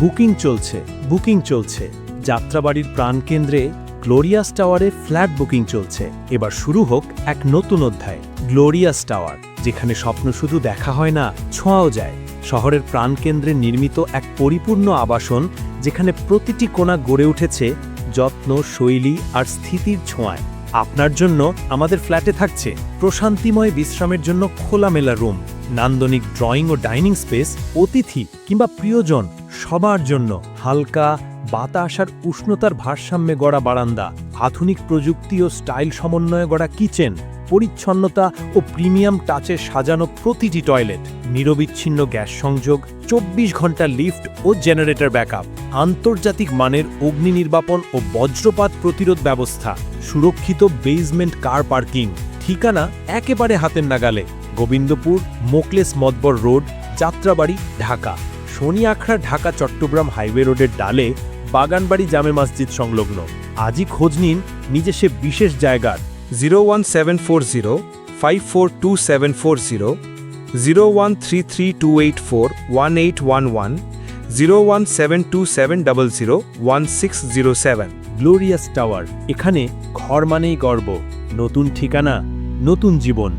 Booking চলছে booking চলছে। যাত্রাবাড়ির প্রাণকেন্দ্রে গ্লোরিয়াস টাওয়ারে ফ্ল্যাট বুকিং চলছে। এবার শুরু হোক এক নতুন অধ্যায়, গ্লোরিয়াস টাওয়ার, যেখানে স্বপ্ন শুধু দেখা হয় না, ছোঁয়াও যায়। শহরের প্রাণকেন্দ্রে নির্মিত এক পরিপূর্ণ আবাসন, যেখানে প্রতিটি কোণা গড়ে উঠেছে যত্ন, শৈলী আর স্থিতির ছোঁয়ায়। আপনার জন্য আমাদের ফ্ল্যাটে থাকছে প্রশান্তিময় বিশ্রামের জন্য খোলামেলা রুম, নান্দনিক ড্রয়িং ও ডাইনিং স্পেস, অতিথি কিংবা প্রিয়জন। সবার জন্য হালকা, বাতাস আর উষ্ণতার ভারসাম্যে গড়া বারান্দা। আধুনিক প্রযুক্তি ও স্টাইল সমন্বয়ে গড়া কিচেন, পরিচ্ছন্নতা ও প্রিমিয়াম টাচে সাজানো প্রতিটি টয়লেট। নিরবিচ্ছিন্ন গ্যাস সংযোগ, চব্বিশ ঘণ্টা লিফট ও জেনারেটর ব্যাকআপ। আন্তর্জাতিক মানের অগ্নি নির্বাপন ও বজ্রপাত প্রতিরোধ ব্যবস্থা। সুরক্ষিত বেসমেন্ট কার পার্কিং ঠিকানা একেবারে হাতের নাগালে। গোবিন্দপুর মোকলেস মদবর রোড, যাত্রাবাড়ি, ঢাকা। শনি আখড়া ঢাকা চট্টগ্রাম হাইওয়ে রোডের ডালে বাগানবাড়ি জামে মসজিদ সংলগ্ন। আজই খোঁজ নিন নিজে সে বিশেষ জায়গার। Zero one seven four zero five four two seven four zero zero one three three two eight four one eight one one zero one seven two seven double zero one six zero seven. Glorious tower এখানে ঘর মানেই গর্ব নতুন ঠিকানা নতুন জীবন।